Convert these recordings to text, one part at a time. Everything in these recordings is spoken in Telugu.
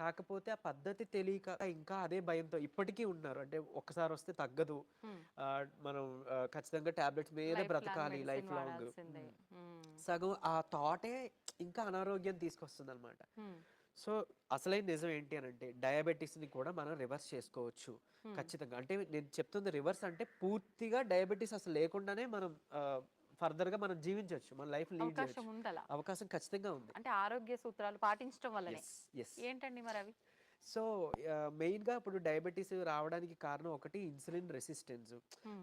కాకపోతే ఆ పద్ధతి తెలియక ఇంకా అదే భయంతో ఇప్పటికీ ఉన్నారు. అంటే ఒక్కసారి వస్తే తగ్గదు. మనం ఖచ్చితంగా టాబ్లెట్స్ మీద బ్రతకాలి లైఫ్ లాంగ్. సగం ఆ థాటే ఇంకా అనారోగ్యం తీసుకొస్తుంది అనమాట సో అసలైన నిజం ఏంటి అని అంటే డయాబెటీస్ని కూడా మనం రివర్స్ చేసుకోవచ్చు. ఖచ్చితంగా. అంటే నేను చెప్తుంది రివర్స్ అంటే పూర్తిగా డయాబెటీస్ అసలు లేకుండానే మనం ఫర్దర్గా మనం జీవించవచ్చు. మన లైఫ్ లీడ్ అవకాశం అవకాశం ఖచ్చితంగా ఉంది. అంటే ఆరోగ్య సూత్రాలు పాటించడం వల్లనే. ఏంటండి మరి అవి? సో మెయిన్గా ఇప్పుడు డయాబెటీస్ రావడానికి కారణం ఒకటి ఇన్సులిన్ రెసిస్టెన్స్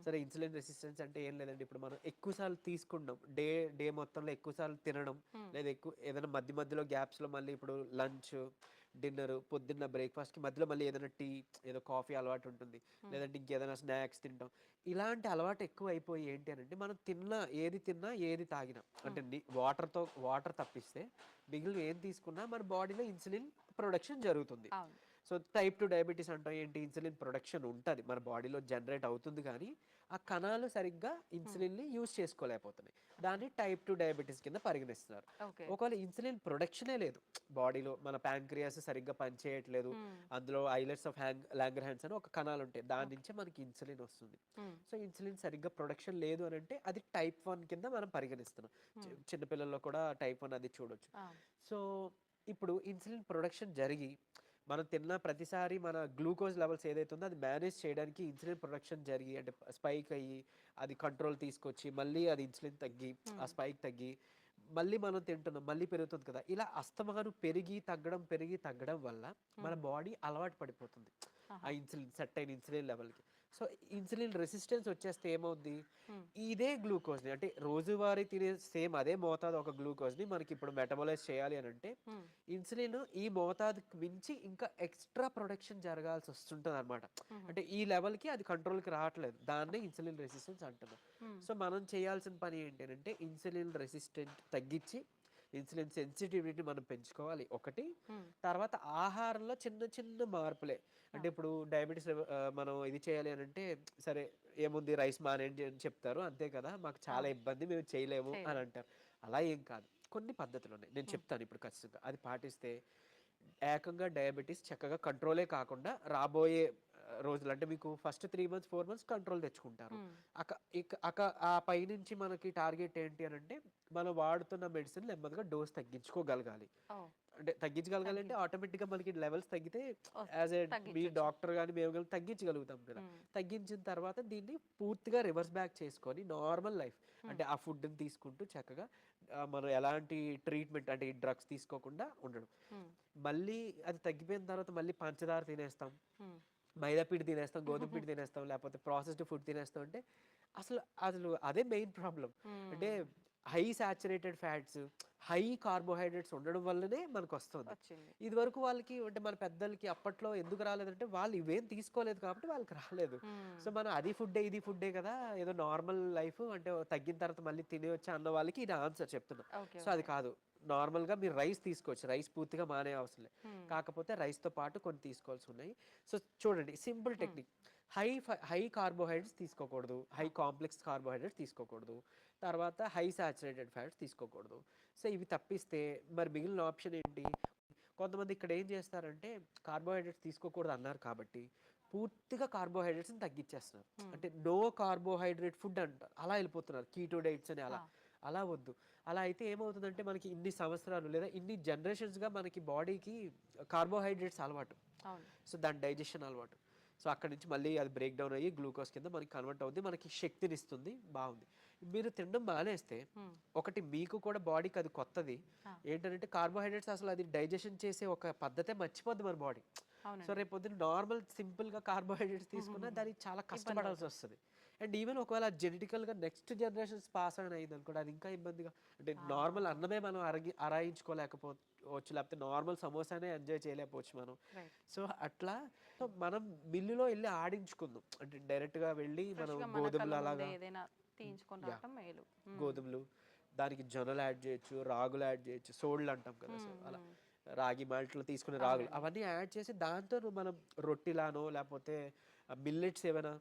సరే ఇన్సులిన్ రెసిస్టెన్స్ అంటే ఏం లేదండి. ఇప్పుడు మనం ఎక్కువసార్లు తీసుకుంటాం. డే డే మొత్తంలో ఎక్కువసార్లు తినడం. లేదా ఎక్కువ ఏదైనా మధ్య మధ్యలో గ్యాప్స్లో మళ్ళీ ఇప్పుడు లంచ్ డిన్నర్ పొద్దున్న బ్రేక్ఫాస్ట్కి మధ్యలో మళ్ళీ ఏదైనా టీ ఏదో కాఫీ అలవాటు ఉంటుంది. లేదంటే ఇంకేదైనా స్నాక్స్ తింటాం. ఇలాంటి అలవాటు ఎక్కువ అయిపోయి ఏంటి అని అంటే మనం తిన్నా ఏది తిన్నా ఏది తాగినా. అంటే వాటర్తో వాటర్ తప్పిస్తే మిగిలిన ఏం తీసుకున్నా మన బాడీలో ఇన్సులిన్ ప్రొడక్షన్ జరుగుతుంది. సో టైప్ టు డయాబెటీస్ అంటాం ఏంటి? ఇన్సులిన్ ప్రొడక్షన్ ఉంటుంది. మన బాడీలో జనరేట్ అవుతుంది కానీ ఆ కణాలు సరిగ్గా ఇన్సులిన్ని యూజ్ చేసుకోలేకపోతున్నాయి. దాన్ని టైప్ టు డయాబెటీస్ కింద పరిగణిస్తున్నారు. ఒకవేళ ఇన్సులిన్ ప్రొడక్షనే లేదు. బాడీలో మన ప్యాంక్రియాస్ సరిగ్గా పనిచేయట్లేదు. అందులో islets of Langerhans అని ఒక కణాలు ఉంటాయి. దాని నుంచే మనకి ఇన్సులిన్ వస్తుంది. సో ఇన్సులిన్ సరిగ్గా ప్రొడక్షన్ లేదు అని అంటే అది టైప్ వన్ కింద మనం పరిగణిస్తున్నాం. చి- చిన్నపిల్లల్లో కూడా టైప్ వన్ అది చూడొచ్చు. సో ఇప్పుడు ఇన్సులిన్ ప్రొడక్షన్ జరిగి మనం తిన్న ప్రతిసారి మన గ్లూకోజ్ లెవెల్స్ ఏదైతే ఉందో అది మేనేజ్ చేయడానికి ఇన్సులిన్ ప్రొడక్షన్ జరిగి అంటే స్పైక్ అయ్యి అది కంట్రోల్ తీసుకొచ్చి మళ్ళీ అది ఇన్సులిన్ తగ్గి ఆ స్పైక్ తగ్గి మళ్ళీ మనం తింటున్నాం మళ్ళీ పెరుగుతుంది కదా. ఇలా అస్తమాను పెరిగి తగ్గడం పెరిగి తగ్గడం వల్ల మన బాడీ అలవాటు పడిపోతుంది. ఆ ఇన్సులిన్ సెట్ అయిన ఇన్సులిన్ లెవెల్కి. సో ఇన్సులిన్ రెసిస్టెన్స్ వచ్చేస్తే ఏమవుద్ది? ఇదే గ్లూకోజ్ని అంటే రోజువారీ తినే సేమ్ అదే మోతాదు ఒక గ్లూకోజ్ని మనకి ఇప్పుడు మెటబలైజ్ చేయాలి అని అంటే ఇన్సులిన్ ఈ మోతాదుకి మించి ఇంకా ఎక్స్ట్రా ప్రొడక్షన్ జరగాల్సి వస్తుంటుంది అనమాట అంటే ఈ లెవెల్కి అది కంట్రోల్కి రావట్లేదు. దాన్నే ఇన్సులిన్ రెసిస్టెన్స్ అంటున్నాం. సో మనం చేయాల్సిన పని ఏంటి అంటే ఇన్సులిన్ రెసిస్టెంట్ తగ్గించి ఇన్సులిన్ సెన్సిటివిటీ మనం పెంచుకోవాలి. ఒకటి. తర్వాత ఆహారంలో చిన్న చిన్న మార్పులే. అంటే ఇప్పుడు డయాబెటీస్ మనం ఇది చేయాలి అని అంటే సరే ఏముంది రైస్ మానేయండి అని చెప్తారు. అంతే కదా. మాకు చాలా ఇబ్బంది మేము చేయలేము అని అంటారు. అలా ఏం కాదు. కొన్ని పద్ధతులు ఉన్నాయి నేను చెప్తాను ఇప్పుడు ఖచ్చితంగా. అది పాటిస్తే ఏకంగా డయాబెటీస్ చక్కగా కంట్రోలే కాకుండా రాబోయే రోజులు అంటే మీకు first three months four months control తెచ్చుకుంటారు. అక ఇక అక ఆ పైనుంచి మనకి టార్గెట్ ఏంటి అని అంటే మనం వాడుతున్న మెడిసిన్ నెమ్మదిగా డోస్ తగ్గించుకోగలగాలి. అంటే తగ్గించగలగాలి అంటే ఆటోమేటిక్గా మనకి లెవెల్స్ తగ్గితే యాజ్ ఏ మీ డాక్టర్ కానీ మేము కానీ తగ్గించగలుగుతాం కదా. తగ్గించిన తర్వాత దీన్ని పూర్తిగా రివర్స్ బ్యాక్ చేసుకొని నార్మల్ లైఫ్ అంటే ఆ ఫుడ్ని తీసుకుంటూ చక్కగా మనం ఎలాంటి ట్రీట్మెంట్ అంటే డ్రగ్స్ తీసుకోకుండా ఉండడం. మళ్ళీ అది తగ్గిపోయిన తర్వాత మళ్ళీ పంచదార తినేస్తాం. మైదా పిండి తినేస్తాం గోధుమ పిండి తినేస్తాం లేకపోతే ప్రాసెస్డ్ ఫుడ్ తినేస్తాం అంటే అసలు అసలు అదే మెయిన్ ప్రాబ్లం అంటే high saturated fats high carbohydrates ఉండడం వల్లనే మనకు వస్తుంది ఇది వరకు వాళ్ళకి అంటే మన పెద్దలకి అప్పట్లో ఎందుకు రాలేదంటే వాళ్ళు ఇవేం తీసుకోలేదు కాబట్టి వాళ్ళకి రాలేదు. సో మనం అది ఫుడ్డే ఇది ఫుడ్డే కదా ఏదో నార్మల్ లైఫ్ అంటే తగ్గిన తర్వాత మళ్ళీ తినేయొచ్చు అన్న వాళ్ళకి ఇది ఆన్సర్ చెప్తున్నా. సో అది కాదు. నార్మల్గా మీరు రైస్ తీసుకోవచ్చు. రైస్ పూర్తిగా మానే అవసరం లేదు. కాకపోతే రైస్తో పాటు కొన్ని తీసుకోవాల్సి ఉన్నాయి. సో చూడండి simple technique. High high carbohydrates తీసుకోకూడదు. హై కాంప్లెక్స్ కార్బోహైడ్రేట్స్ తీసుకోకూడదు. తర్వాత హై సాచురేటెడ్ ఫ్యాట్స్ తీసుకోకూడదు. సో ఇవి తప్పిస్తే మరి మిగిలిన ఆప్షన్ ఏంటి? కొంతమంది ఇక్కడ ఏం చేస్తారంటే కార్బోహైడ్రేట్స్ తీసుకోకూడదు అన్నారు కాబట్టి పూర్తిగా కార్బోహైడ్రేట్స్ని తగ్గించేస్తున్నారు అంటే నో కార్బోహైడ్రేట్ ఫుడ్ అంటారు అలా వెళ్ళిపోతున్నారు. కీటో డైట్స్ అని అలా. అలా వద్దు. అలా అయితే ఏమవుతుందంటే మనకి ఇన్ని సంవత్సరాలు లేదా ఇన్ని జనరేషన్స్గా మనకి బాడీకి కార్బోహైడ్రేట్స్ అలవాటు. సో దాని డైజెషన్ అలవాటు. సో అక్కడి నుంచి మళ్ళీ అది బ్రేక్ డౌన్ అయ్యి గ్లూకోజ్ కింద మనకి కన్వర్ట్ అవుతుంది మనకి శక్తిని ఇస్తుంది బాగుంది. మీరు తినడం మానేస్తే ఒకటి మీకు కూడా బాడీకి అది కొత్తది. ఏంటంటే కార్బోహైడ్రేట్స్ అసలు అది డైజెషన్ చేసే ఒక పద్ధతే మర్చిపోద్ది మన బాడీ. సో రేపు పొద్దున్న నార్మల్ సింపుల్గా కార్బోహైడ్రేట్స్ తీసుకున్నా దానికి చాలా కష్టపడాల్సి వస్తుంది. అండ్ ఈవెన్ ఒకవేళ జెనెటికల్గా నెక్స్ట్ జనరేషన్స్ పాస్ అని అయింది అనుకోండి అది ఇంకా ఇబ్బందిగా. అంటే నార్మల్ అన్నమే మనం అరగి అరాయించుకోలేకపోవచ్చు లేకపోతే నార్మల్ సమోసానే ఎంజాయ్ చేయలేకపోవచ్చు మనం. సో అట్లా సో మనం మిల్లులో వెళ్ళి ఆడించుకుందాం. అంటే డైరెక్ట్గా వెళ్ళి మనం గోధుమలు అలాగా మేలు. గోధుమలు దానికి జొన్నలు యాడ్ చేయొచ్చు రాగులు యాడ్ చేయొచ్చు సోళ్ళు అంటాం కదా సో అలా రాగి మాల్ట్లో తీసుకునే రాగులు అవన్నీ యాడ్ చేసి దాంతో మనం రొట్టిలానో లేకపోతే మిల్లెట్స్ ఏమైనా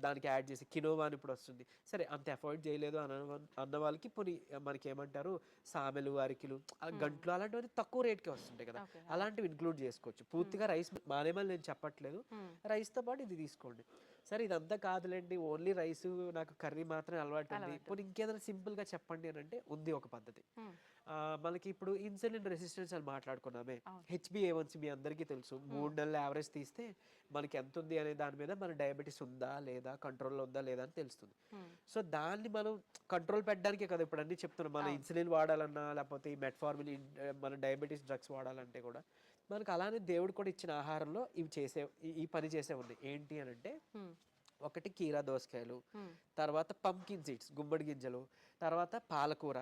దానికి యాడ్ చేసి కినోవా అని ఇప్పుడు వస్తుంది. సరే అంత అఫోర్డ్ చేయలేదు అన్న అన్న వాళ్ళకి పోనీ మనకి ఏమంటారు సామెలు అరికిలు గంట్లు అలాంటివన్నీ తక్కువ రేట్కే వస్తుంటాయి కదా. అలాంటివి ఇంక్లూడ్ చేసుకోవచ్చు. పూర్తిగా రైస్ మానేమని నేను చెప్పట్లేదు. రైస్తో పాటు ఇది తీసుకోండి. సరే ఇదంతా కాదులేండి ఓన్లీ రైస్ నాకు కర్రీ మాత్రమే అలవాటు. ఉంది పోనీ ఇంకేదైనా సింపుల్గా చెప్పండి అని అంటే ఉంది ఒక పద్ధతి. మనకి ఇప్పుడు ఇన్సులిన్ రెసిస్టెన్స్ అని మాట్లాడుకున్నామే. హెచ్బిఏవన్సీ మీ అందరికీ తెలుసు. మూడు నెలల యావరేజ్ తీస్తే మనకి ఎంత ఉంది అనే దాని మీద మన డయాబెటీస్ ఉందా లేదా కంట్రోల్లో ఉందా లేదా అని తెలుస్తుంది. సో దాన్ని మనం కంట్రోల్ పెట్టడానికే కదా ఇప్పుడు అన్ని చెప్తున్నాం. మన ఇన్సులిన్ వాడాలన్నా లేకపోతే ఈ మెట్ఫార్మిన్ మన డయాబెటీస్ డ్రగ్స్ వాడాలంటే కూడా. మనకు అలానే దేవుడు కూడా ఇచ్చిన ఆహారంలో ఇవి చేసే ఈ- పని చేసే ఉన్నాయి ఏంటి అని అంటే. ఒకటి కీరా దోసకాయలు. తర్వాత పంకిన్ సీడ్స్ గుమ్మడి గింజలు తర్వాత పాలకూర.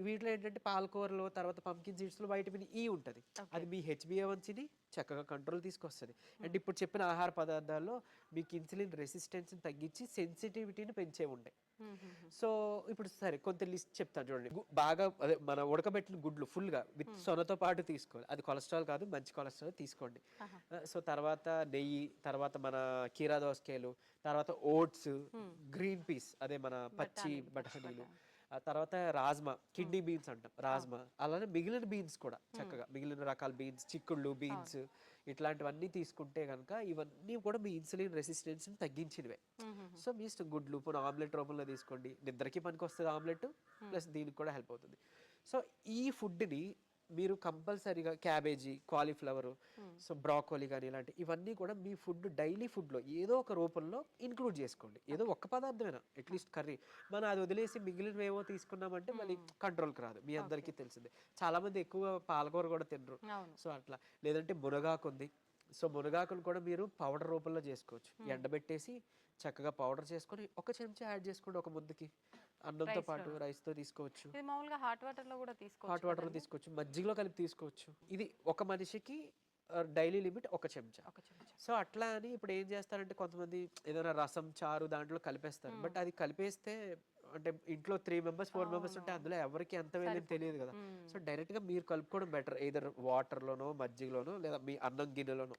వీటిలో ఏంటంటే పాలకూరలో తర్వాత పంకిన్ సీడ్స్లో వైటమిన్ ఈ ఉంటుంది. అది మీ హెచ్బిఏవన్సీని చక్కగా కంట్రోల్ తీసుకొస్తుంది. అండ్ ఇప్పుడు చెప్పిన ఆహార పదార్థాల్లో మీకు ఇన్సులిన్ రెసిస్టెన్స్ని తగ్గించి సెన్సిటివిటీని పెంచే ఉంటాయి. Hmm. సో ఇప్పుడు సరే కొంత లిస్ట్ చెప్తాను చూడండి. బాగా అదే మన ఉడకబెట్టిన గుడ్లు ఫుల్గా విత్ సొనతో పాటు తీసుకోవాలి. అది కొలెస్ట్రాల్ కాదు మంచి కొలెస్ట్రాల్ తీసుకోండి. సో తర్వాత నెయ్యి తర్వాత మన కీరా దోసకాయలు తర్వాత ఓట్స్ గ్రీన్ పీస్ అదే మన పచ్చి బఠానీలు. తర్వాత రాజ్మా కిడ్నీ బీన్స్ అంటాం రాజ్మా. అలానే మిగిలిన బీన్స్ కూడా చక్కగా మిగిలిన రకాల బీన్స్ చిక్కుళ్ళు బీన్స్ ఇట్లాంటివన్నీ తీసుకుంటే కనుక ఇవన్నీ కూడా మీ ఇన్సులిన్ రెసిస్టెన్స్ని తగ్గించినవే. సో మీ ఇష్టం గుడ్లు ఇప్పుడు ఆమ్లెట్ రూపంలో తీసుకోండి. నిద్రకి పనికి వస్తుంది ఆమ్లెట్ ప్లస్ దీనికి కూడా హెల్ప్ అవుతుంది. సో ఈ ఫుడ్ని మీరు కంపల్సరీగా క్యాబేజీ కాలీఫ్లవర్ సో బ్రాకోలీ కానీ ఇలాంటి ఇవన్నీ కూడా మీ ఫుడ్ డైలీ ఫుడ్లో ఏదో ఒక రూపంలో ఇంక్లూడ్ చేసుకోండి. ఏదో ఒక్క పదార్థమైనా అట్లీస్ట్ కర్రీ. మనం అది వదిలేసి మిగిలినవేవో తీసుకున్నామంటే మళ్ళీ కంట్రోల్కి రాదు. మీ అందరికీ తెలిసిందే. చాలామంది ఎక్కువ పాలకూర కూడా తినరు. సో అట్లా. లేదంటే మునగాకు ఉంది సో మునగాకును కూడా మీరు పౌడర్ రూపంలో చేసుకోవచ్చు. ఎండబెట్టేసి చక్కగా పౌడర్ చేసుకొని ఒక చెంచా యాడ్ చేసుకోండి ఒక ముద్దకి. అన్నంతో పాటు రైస్తో తీసుకోవచ్చు. ఇది మామూలుగా హాట్ వాటర్లో కూడా తీసుకోవచ్చు హాట్ వాటర్ తీసుకోవచ్చు. మజ్జిగలో కలిపి తీసుకోవచ్చు. ఇది ఒక మనిషికి డైలీ లిమిట్ ఒక చెంచా. సో అట్లా అని ఇప్పుడు ఏం చేస్తారంటే కొంతమంది ఏదైనా రసం చారు దాంట్లో కలిపేస్తారు. బట్ అది కలిపేస్తే అంటే ఇంట్లో త్రీ మెంబర్స్ ఫోర్ మెంబర్స్ ఉంటే అందులో ఎవరికి ఎంత వెళ్ళింది తెలియదు కదా. సో డైరెక్ట్గా మీరు కలుపుకోవడం బెటర్ ఏదర్ వాటర్లోనో మజ్జిగలోనో లేదా మీ అన్నం గిన్నెలోనో.